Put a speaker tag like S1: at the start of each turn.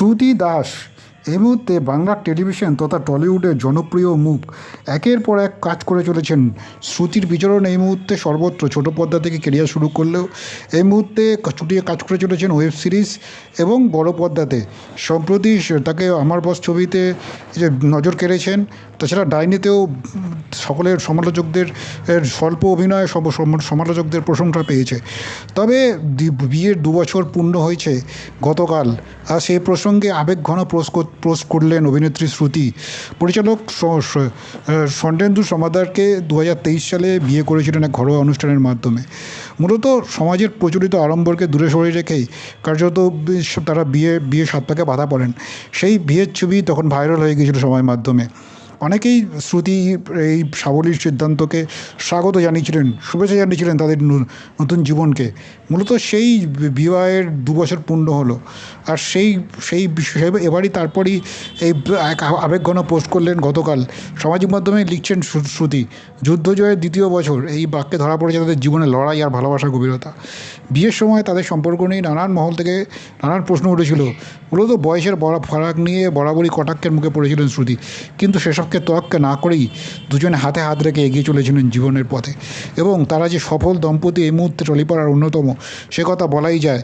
S1: শ্রুতি দাস এই মুহূর্তে বাংলার টেলিভিশন তথা টলিউডের জনপ্রিয় মুখ একের পর এক কাজ করে চলেছেন। শ্রুতির বিচরণ এই মুহূর্তে সর্বত্র ছোট পর্দা থেকে কেরিয়ার শুরু করলেও এই মুহূর্তে ছুটিয়ে কাজ করে চলেছেন ওয়েব সিরিজ এবং বড় পর্দাতে। সম্প্রতি তাকে আমার বস ছবিতে যে নজর কেড়েছেন, তাছাড়া ডাইনিতেও সকলের সমালোচকদের স্বল্প অভিনয়ে সমালোচকদের প্রশংসা পেয়েছে। তবে বিয়ের দু বছর পূর্ণ হয়েছে গতকাল, আর সেই প্রসঙ্গে আবেগঘন কর- পোস্ট করলেন অভিনেত্রী শ্রুতি। পরিচালক স- স- আহ, স্বর্ণেন্দু সমাদারকে দু হাজার তেইশ সালে বিয়ে করেছিলেন এক ঘরোয়া অনুষ্ঠানের মাধ্যমে। মূলত সমাজের প্রচলিত আড়ম্বরকে দূরে সরে রেখেই কার্যত তারা বিয়ে বিয়ে সত্তাকে বাধা পড়েন। সেই বিয়ের ছবি তখন ভাইরাল হয়ে গিয়েছিল সময়ের মাধ্যমে। অনেকেই শ্রুতি এই সাবলীর সিদ্ধান্তকে স্বাগত জানিয়েছিলেন, শুভেচ্ছা জানিয়েছিলেন তাদের নতুন জীবনকে। মূলত সেই বিবাহের দু বছর পূর্ণ হলো। আর সেই সেই এবারই তারপরই এই এক আবেগঘন পোস্ট করলেন গতকাল। সামাজিক মাধ্যমে লিখছেন শ্রুতি যুদ্ধ জয়ের দ্বিতীয় বছর এই বাক্যে ধরা পড়েছে তাদের জীবনে লড়াই আর ভালোবাসার গভীরতা। বিয়ের সময় তাদের সম্পর্ক নিয়ে নানান মহল থেকে নানান প্রশ্ন উঠেছিল। মূলত বয়সের বড় ফারাক নিয়ে বরাবরই কটাক্ষের মুখে পড়েছিলেন শ্রুতি। কিন্তু সেসবকে তোয়াক্কে না করেই দুজনে হাতে হাত রেখে এগিয়ে চলেছিলেন জীবনের পথে। এবং তারা যে সফল দম্পতি এই মুহূর্তে টলিপাড়ার অন্যতম, সে কথা বলাই যায়